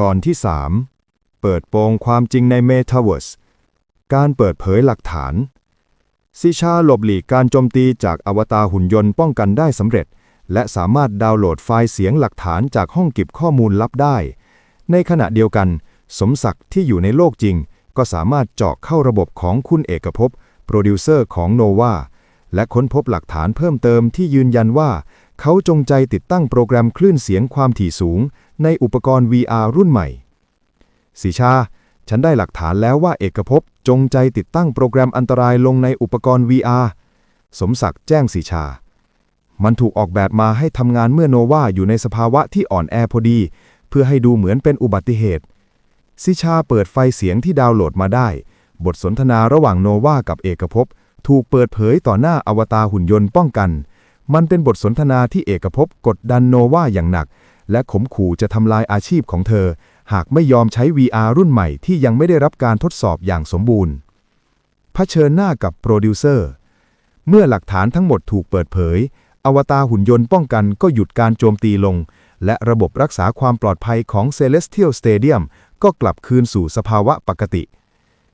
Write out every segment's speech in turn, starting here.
ก่อนที่ 3 เปิดโปงความจริงใน Metaverse การเปิดเผยหลักฐาน ซิชาหลบหลีกการโจมตีจากอวตารหุ่นยนต์ป้องกันได้สำเร็จ และสามารถดาวน์โหลดไฟล์เสียงหลักฐานจากห้องเก็บข้อมูลลับได้ ในขณะเดียวกัน สมศักดิ์ที่อยู่ในโลกจริง ก็สามารถเจาะเข้าระบบของคุณเอกภพโปรดิวเซอร์ของโนวาและค้นพบหลักฐานเพิ่มเติมที่ยืนยันว่า เขาจงใจติดตั้งโปรแกรมคลื่นเสียงความถี่สูง ในอุปกรณ์ VR รุ่นใหม่สิชา ฉันได้หลักฐานแล้วว่าเอกภพจงใจติดตั้งโปรแกรมอันตรายลงในอุปกรณ์ VR สมศักดิ์แจ้งสิชา มันถูกออกแบบมาให้ทำงานเมื่อโนวาอยู่ในสภาวะที่อ่อนแอพอดี เพื่อให้ดูเหมือนเป็นอุบัติเหตุ สิชาเปิดไฟเสียงที่ดาวน์โหลดมาได้ บทสนทนาระหว่างโนวากับเอกภพถูกเปิดเผยต่อหน้าอวตารหุ่นยนต์ป้องกัน มันเป็นบทสนทนาที่เอกภพกดดันโนวาอย่างหนัก และข่มขู่จะทำลายอาชีพของเธอ หากไม่ยอมใช้ VR รุ่นใหม่ที่ยังไม่ได้รับการทดสอบอย่างสมบูรณ์เผชิญหน้ากับโปรดิวเซอร์เมื่อหลักฐานทั้งหมดถูกเปิดเผย อวตารหุ่นยนต์ป้องกันก็หยุดการโจมตีลง และระบบรักษาความปลอดภัยของ Celestial Stadium ก็กลับคืนสู่สภาวะปกติ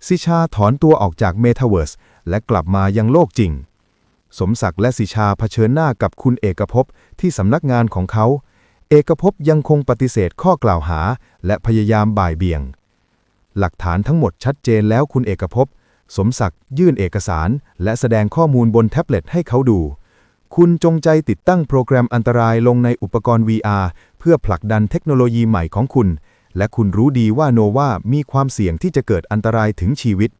ซิชาถอนตัวออกจาก Metaverse และกลับมายังโลกจริง สมศักดิ์และสิชาเผชิญหน้ากับคุณเอกภพที่สำนักงานของเขา เอกภพยังคงปฏิเสธข้อกล่าวหา และพยายามบ่ายเบี่ยง หลักฐานทั้งหมดชัดเจนแล้วคุณเอกภพ สมศักดิ์ยื่นเอกสาร และแสดงข้อมูลบนแท็บเล็ตให้เขาดู คุณจงใจติดตั้งโปรแกรมอันตรายลงในอุปกรณ์ VR เพื่อผลักดันเทคโนโลยีใหม่ของคุณ และคุณรู้ดีว่าโนวามีความเสี่ยงที่จะเกิดอันตรายถึงชีวิต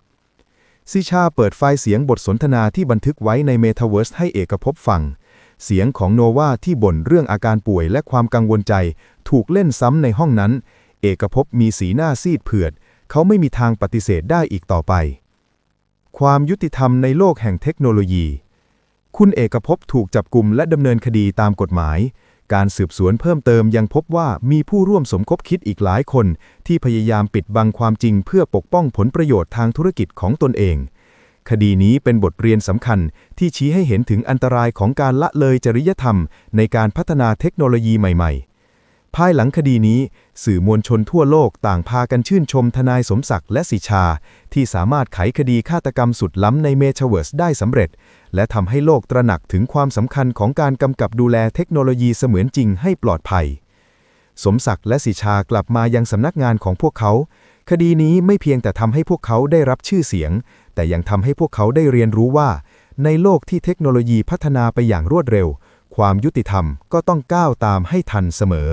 ซิชาเปิดไฟล์เสียงบทสนทนาที่บันทึกไว้ในเมตาเวิร์สให้เอกภพฟัง เสียงของโนวาที่บ่นเรื่องอาการป่วยและความกังวลใจ ถูกเล่นซ้ำในห้องนั้น เอกภพมีสีหน้าซีดเผือด เขาไม่มีทางปฏิเสธได้อีกต่อไป ความยุติธรรมในโลกแห่งเทคโนโลยี คุณเอกภพถูกจับกลุ่มและดำเนินคดีตามกฎหมาย การสืบสวนเพิ่มเติมยังพบว่ามีผู้ร่วมสมคบคิดอีกหลายคน ที่พยายามปิดบังความจริงเพื่อปกป้องผลประโยชน์ทางธุรกิจของตนเอง คดีนี้เป็นบทเรียนสำคัญที่ชี้ให้เห็นถึงอันตรายของการละเลยจริยธรรม ในการพัฒนาเทคโนโลยีใหม่ ๆ ภายหลังคดีนี้ สื่อมวลชนทั่วโลกต่างพากันชื่นชมทนายสมศักดิ์และสิชา ที่สามารถไขคดีฆาตกรรมสุดล้ำในเมเทเวิร์สได้สำเร็จ และทำให้โลกตระหนักถึงความสำคัญของการกำกับดูแลเทคโนโลยีเสมือนจริงให้ปลอดภัย สมศักดิ์และสิชากลับมายังสำนักงานของพวกเขา คดีนี้ไม่เพียงแต่ทำให้พวกเขาได้รับชื่อเสียง แต่ยังทำให้พวกเขาได้เรียนรู้ว่า ในโลกที่เทคโนโลยีพัฒนาไปอย่างรวดเร็ว ความยุติธรรมก็ต้องก้าวตามให้ทันเสมอ